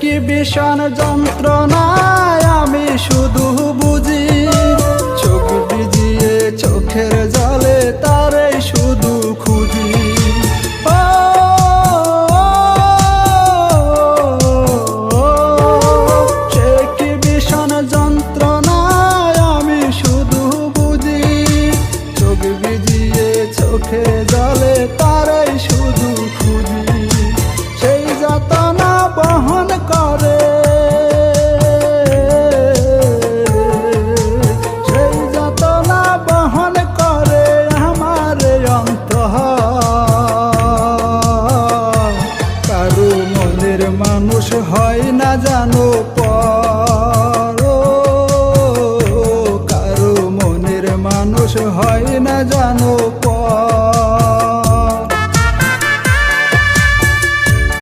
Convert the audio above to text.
কি ভীষণ যন্ত্রণায় আমি শুধু বুঝি, চোখ ভিজিয়ে চোখের জলে তারে শুধু খুঁজি। সে ভীষণ যন্ত্রণায় আমি শুধু জলে তারাই কারও মনের মানুষ হয় না জানো পর। কারও মনের মানুষ হয় না জানো পর।